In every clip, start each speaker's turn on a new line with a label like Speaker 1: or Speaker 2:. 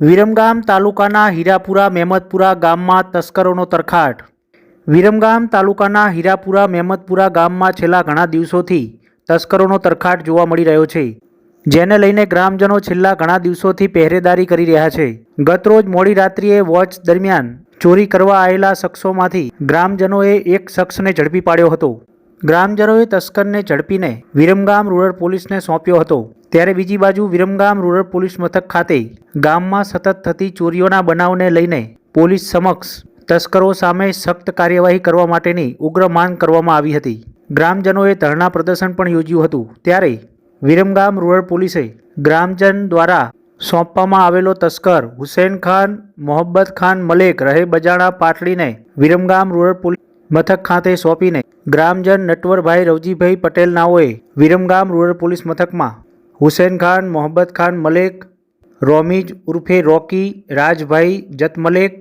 Speaker 1: વિરમગામ તાલુકાના હીરાપુરા મહેમદપુરા ગામમાં તસ્કરોનો તરખાટ. વિરમગામ તાલુકાના હીરાપુરા મહેમદપુરા ગામમાં છેલ્લા ઘણા દિવસોથી તસ્કરોનો તરખાટ જોવા મળી રહ્યો છે, જેને લઈને ગ્રામજનો છેલ્લા ઘણા દિવસોથી પહેરેદારી કરી રહ્યા છે. ગતરોજ મોડી રાત્રિએ વોચ દરમિયાન ચોરી કરવા આવેલા શખ્સોમાંથી ગ્રામજનોએ એક શખ્સને ઝડપી પાડ્યો હતો. ગ્રામજનોએ તસ્કરને ઝડપીને વિરમગામ રૂરલ પોલીસને સોંપ્યો હતો. ત્યારે બીજી બાજુ વિરમગામ રૂરલ પોલીસ મથક ખાતે ગામમાં સતત થતી ચોરીઓના બનાવને લઈને પોલીસ સમક્ષ તસ્કરો સામે સખ્ત કાર્યવાહી કરવા માટેની ઉગ્ર માંગ કરવામાં આવી હતી. ગ્રામજનોએ ધરણા પ્રદર્શન પણ યોજ્યું હતું. ત્યારે વિરમગામ રૂરલ પોલીસે ગ્રામજન દ્વારા સોંપવામાં આવેલો તસ્કર હુસેન ખાન મોહબ્બત ખાન મલેક, રહે બજાણા પાટલીને વિરમગામ રૂરલ પોલીસ મથક ખાતે સોંપીને ગ્રામજન નટવરભાઈ રવજીભાઈ પટેલ નાઓએ વિરમગામ રૂરલ પોલીસ મથકમાં હુસેન ખાન મોહબ્બત ખાન મલેક, રોમીજ ઉર્ફે રોકી, રાજભાઈ જત મલેક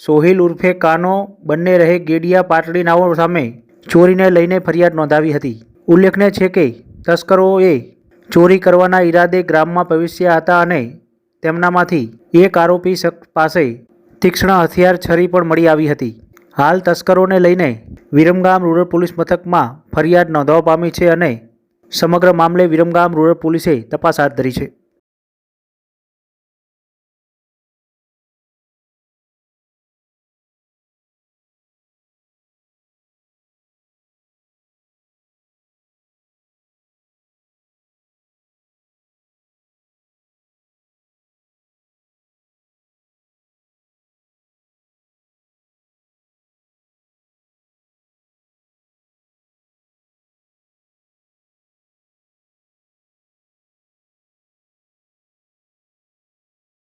Speaker 1: સોહિલ ઉર્ફે કાનો, બંને રહે ગેડિયા પાટડીનાઓ સામે. ચોરીને લઈને ફરિયાદ નોંધાવી હતી. ઉલ્લેખનીય છે કે તસ્કરોએ ચોરી કરવાના ઈરાદે ગ્રામમાં પ્રવેશ્યા હતા અને તેમનામાંથી એક આરોપી પાસે તીક્ષ્ણ હથિયાર છરી પણ મળી આવી હતી. હાલ તસ્કરોને લઈને વિરમગામ રૂરલ પોલીસ મથકમાં ફરિયાદ નોંધવા પામી છે અને સમગ્ર મામલે વિરમગામ રૂરલ પોલીસે તપાસ હાથ ધરી છે.